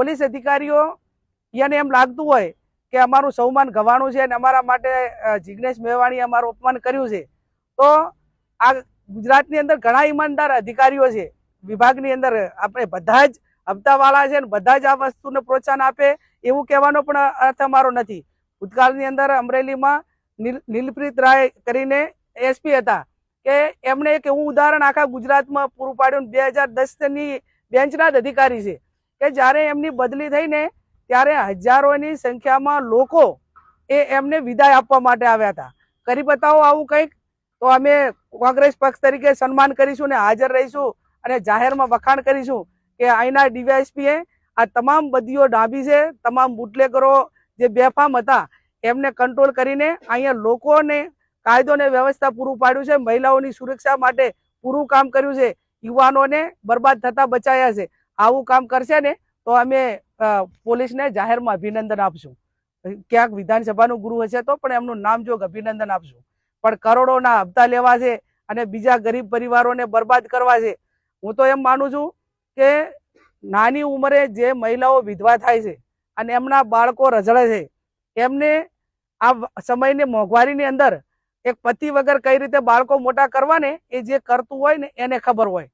Police અધિકારીઓ એને એમ લાગતું હોય કે અમારું સૌમાન ગવાણું છે અને અમારા માટે જિગ્નેશ મેવાણીએ અમારું અપમાન કર્યું છે, તો આ ગુજરાતની અંદર ઘણા ઈમાનદાર અધિકારીઓ છે. વિભાગની અંદર આપણે બધા જ હપ્તાવાળા છે ને બધા જ આ વસ્તુને પ્રોત્સાહન આપે એવું કહેવાનો પણ અર્થ અમારો નથી. ભૂતકાળની અંદર અમરેલીમાં નીલ- નીલપ્રીત રાય કરીને એસપી હતા કે એમણે એક એવું ઉદાહરણ આખા ગુજરાતમાં પૂરું પાડ્યું. બે હજાર દસની બેન્ચના જ અધિકારી છે. કે જ્યારે એમની બદલી થઈને ત્યારે હજારોની સંખ્યામાં લોકો એ એમને વિદાય આપવા માટે આવ્યા હતા. કરી બતાવો આવું કંઈક? તો અમે કોંગ્રેસ પક્ષ તરીકે સન્માન કરીશું ને હાજર રહીશું અને જાહેરમાં વખાણ કરીશું કે અહીંના ડીવાયએસપીએ આ તમામ બદીઓ ડાબી છે, તમામ બુટલેગરો જે બેફામ હતા એમને કંટ્રોલ કરીને અહીંયા લોકોને કાયદો ને વ્યવસ્થા પૂરું પાડ્યું છે, મહિલાઓની સુરક્ષા માટે પૂરું કામ કર્યું છે, યુવાનોને બરબાદ થતા બચાયા છે. આવું કામ કરશે ને, તો અમે પોલીસને જાહેરમાં અભિનંદન આપશું. ક્યાંક વિધાનસભાનું ગૃહ હશે તો પણ એમનું નામ જોગ અભિનંદન આપશું. પણ કરોડોના હપ્તા લેવા છે અને બીજા ગરીબ પરિવારોને બરબાદ કરવા છે. હું તો એમ માનું છું કે નાની ઉંમરે જે મહિલાઓ વિધવા થાય છે અને એમના બાળકો રઝળે છે, એમને આ સમયની મોંઘવારીની અંદર એક પતિ વગર કઈ રીતે બાળકો મોટા કરવા ને એ જે કરતું હોય ને એને ખબર હોય.